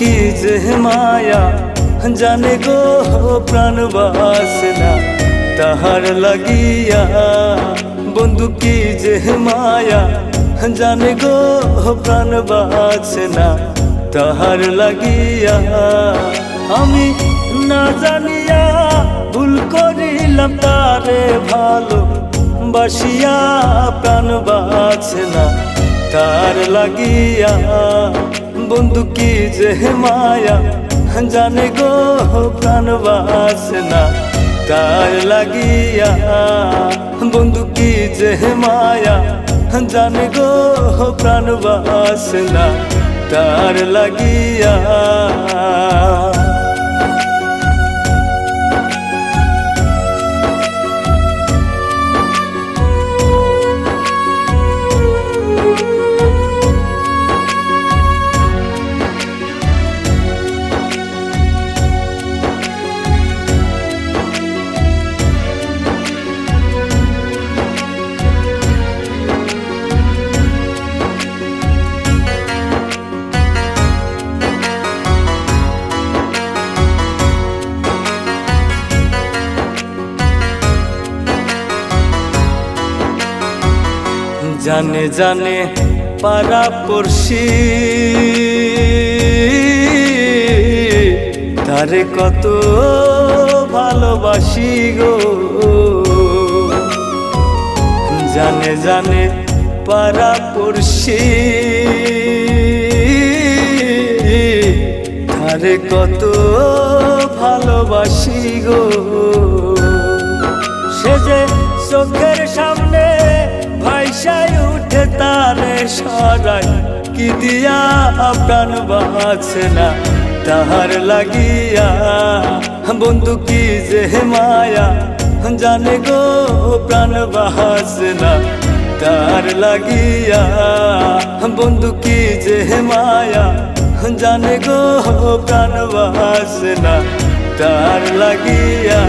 কি যে মায়া জানে গো প্রাণ বাসনা তাহার লাগিয়া বন্ধু কি যে মায়া জানে গো প্রাণ বাসনা তাহার লাগিয়া আমি না জানিয়া ভুল করিলাম তারে ভালো বাসিয়া প্রাণ বাসনা তার লাগিয়া বন্ধু কি যে মায়া? জানে গো প্রাণ বাসনা, তার লাগিয়া। বন্ধু কি যে মায়া? জানে গো প্রাণ বাসনা, তার লাগিয়া। জানে জানে পাড়া পড়শি। তারে কত ভালোবাসি গো। জানে জানে পাড়া পড়শি। তারে কত ভালোবাসি গো। সে যে চোখের সামনে তারে সরাই, কি দিয়া প্রাণ বাঁচে না? তাহার লাগিয়া, বন্ধু কি যে মায়া? জানে গো, প্রাণ বাঁচে না। তার লাগিয়া, বন্ধু কি যে মায়া? জানে গো, প্রাণ বাঁচে না। তার লাগিয়া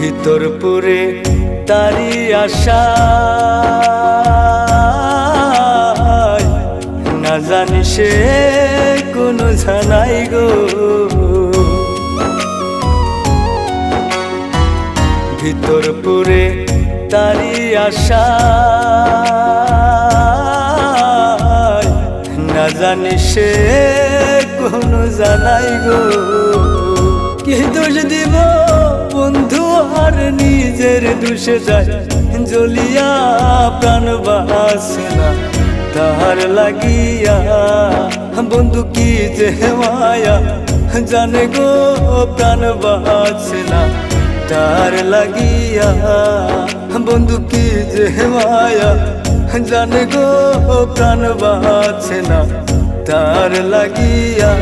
ভিতর পুরে তারি আশা। না জানি সে কোনো জানাই গো। ভিতর পুরে তারি আশা। না জানি সে কোনো জানাই গো। কি দোষ দিব বন্ধু? আর নিজের দোষে যায়। জ্বলিয়া প্রাণ বাসনা তাহার লাগিয়া বন্ধু কি যে মায়া জানে গো, প্রাণ বাসনা তার লাগিয়া বন্ধু কি যে মায়া জানে গো, প্রাণ বাসনা তার লাগিয়া